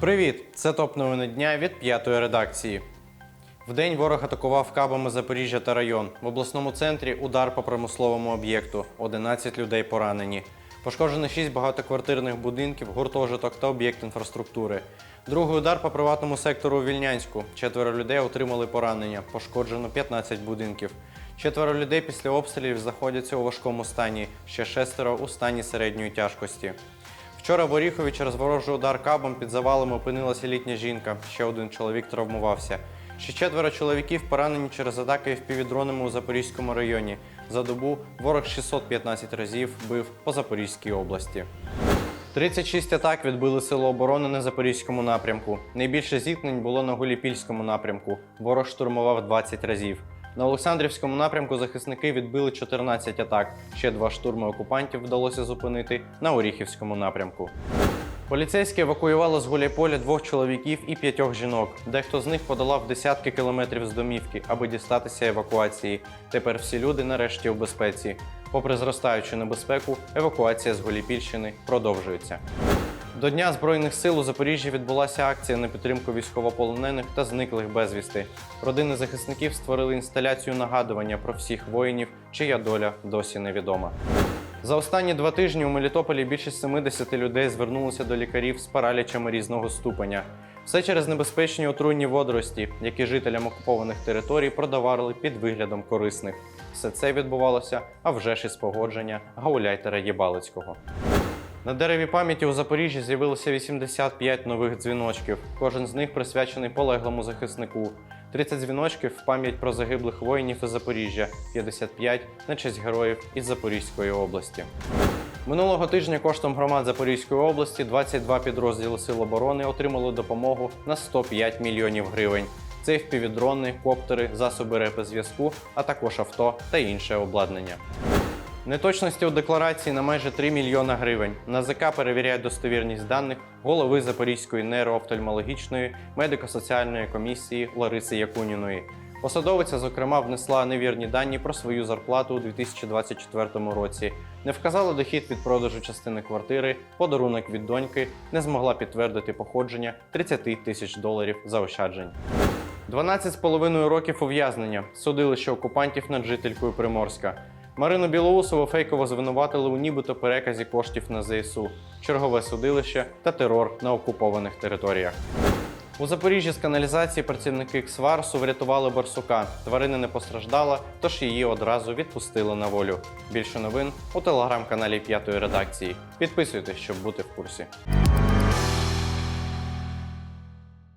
Привіт! Це топ новини дня від п'ятої редакції. Вдень ворог атакував кабами Запоріжжя та район. В обласному центрі удар по промисловому об'єкту. 11 людей поранені. Пошкоджено 6 багатоквартирних будинків, гуртожиток та об'єкт інфраструктури. Другий удар по приватному сектору у Вільнянську. Четверо людей отримали поранення. Пошкоджено 15 будинків. Четверо людей після обстрілів знаходяться у важкому стані. Ще шестеро у стані середньої тяжкості. Вчора в Оріхові через ворожий удар кабом під завалами опинилася літня жінка. Ще один чоловік травмувався. Ще четверо чоловіків поранені через атаки впівдронами у Запорізькому районі. За добу ворог 615 разів бив по Запорізькій області. 36 атак відбили сили оборони на Запорізькому напрямку. Найбільше зіткнень було на Гуліпільському напрямку. Ворог штурмував 20 разів. На Олександрівському напрямку захисники відбили 14 атак. Ще два штурми окупантів вдалося зупинити на Оріхівському напрямку. Поліцейські евакуювали з Гуляйполя двох чоловіків і п'ятьох жінок. Дехто з них подолав десятки кілометрів з домівки, аби дістатися евакуації. Тепер всі люди нарешті у безпеці. Попри зростаючу небезпеку, евакуація з Голіпільщини продовжується. До Дня Збройних сил у Запоріжжі відбулася акція на підтримку військовополонених та зниклих безвісти. Родини захисників створили інсталяцію нагадування про всіх воїнів, чия доля досі невідома. За останні два тижні у Мелітополі більше 70 людей звернулося до лікарів з паралічами різного ступеня. Все через небезпечні отруйні водорості, які жителям окупованих територій продавали під виглядом корисних. Все це відбувалося, а вже ж із погодження гауляйтера Єбалицького. На дереві пам'яті у Запоріжжі з'явилося 85 нових дзвіночків. Кожен з них присвячений полеглому захиснику. 30 дзвіночків в пам'ять про загиблих воїнів із Запоріжжя, 55 на честь героїв із Запорізької області. Минулого тижня коштом громад Запорізької області 22 підрозділи Сил оборони отримали допомогу на 105 мільйонів гривень. Це впівдрони, коптери, засоби репозв'язку, а також авто та інше обладнання. Неточності у декларації на майже 3 мільйона гривень. НАЗК перевіряє достовірність даних голови Запорізької нейроофтальмологічної медико-соціальної комісії Лариси Якуніної. Посадовиця, зокрема, внесла невірні дані про свою зарплату у 2024 році, не вказала дохід від продажу частини квартири, подарунок від доньки, не змогла підтвердити походження 30 тисяч доларів заощаджень. 12,5 років ув'язнення судилище окупантів над жителькою Приморська. Марину Білоусову фейково звинуватили у нібито переказі коштів на ЗСУ, чергове судилище та терор на окупованих територіях. У Запоріжжі з каналізації працівники Ксварсу врятували барсука. Тварина не постраждала, тож її одразу відпустили на волю. Більше новин у телеграм-каналі п'ятої редакції. Підписуйтесь, щоб бути в курсі.